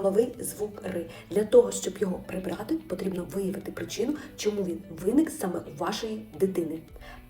горловий звук ри. Для того, щоб його прибрати, потрібно виявити причину, чому він виник саме у вашої дитини.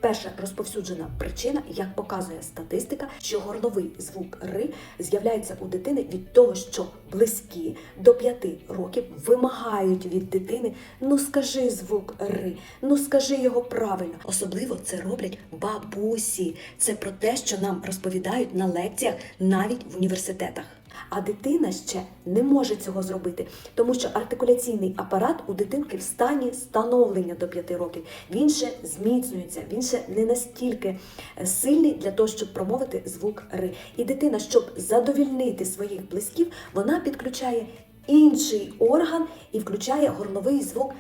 Перша розповсюджена причина, як показує статистика, що горловий звук ри з'являється у дитини від того, що близькі до 5 років вимагають від дитини: ну скажи звук ри, ну скажи його правильно. Особливо це роблять бабусі. Це про те, що нам розповідають на лекціях навіть в університетах. А дитина ще не може цього зробити, тому що артикуляційний апарат у дитинки в стані становлення до 5 років. Він ще зміцнюється, він ще не настільки е, сильний для того, щоб промовити звук ри. І дитина, щоб задовільнити своїх близьків, вона підключає інший орган і включає горловий звук.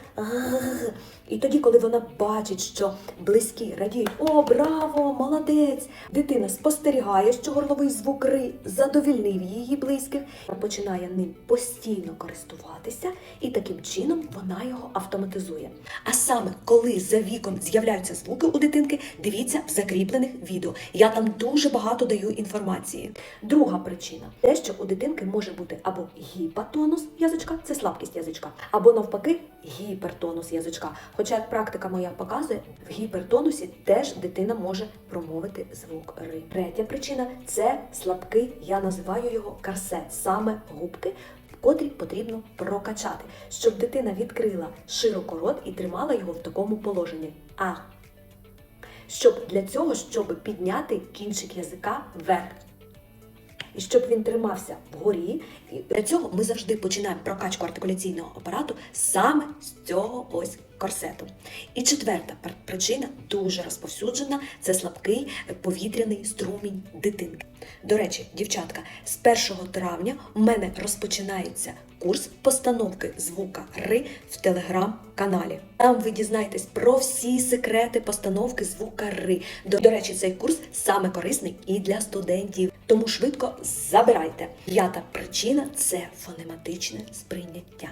І тоді, коли вона бачить, що близькі радіють, о, браво, молодець! Дитина спостерігає, що горловий звук ри задовільнив її близьких, починає ним постійно користуватися, і таким чином вона його автоматизує. А саме, коли за віком з'являються звуки у дитинки, дивіться в закріплених відео. Я там дуже багато даю інформації. Друга причина те, що у дитинки може бути або гіпотонус язичка, це слабкість язичка, або навпаки гіпертонус язичка. Хоча, як практика моя показує, в гіпертонусі теж дитина може промовити звук ри. Третя причина це слабкий, я називаю його карсет, саме губки. Котрі потрібно прокачати, щоб дитина відкрила широко рот і тримала його в такому положенні. А щоб для цього, щоб підняти кінчик язика вверх. І щоб він тримався вгорі, і для цього ми завжди починаємо прокачку артикуляційного апарату саме з цього ось корсету. І четверта пр- причина дуже розповсюджена це слабкий повітряний струмінь дитинки. До речі, дівчатка, з 1 травня у мене розпочинається курс постановки звука ри в телеграм-каналі. Там ви дізнаєтесь про всі секрети постановки звука ри. До, до речі, цей курс саме корисний і для студентів. Тому швидко забирайте. П'ята причина це фонематичне сприйняття.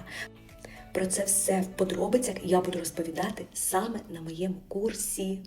Про це все в подробицях я буду розповідати саме на моєму курсі.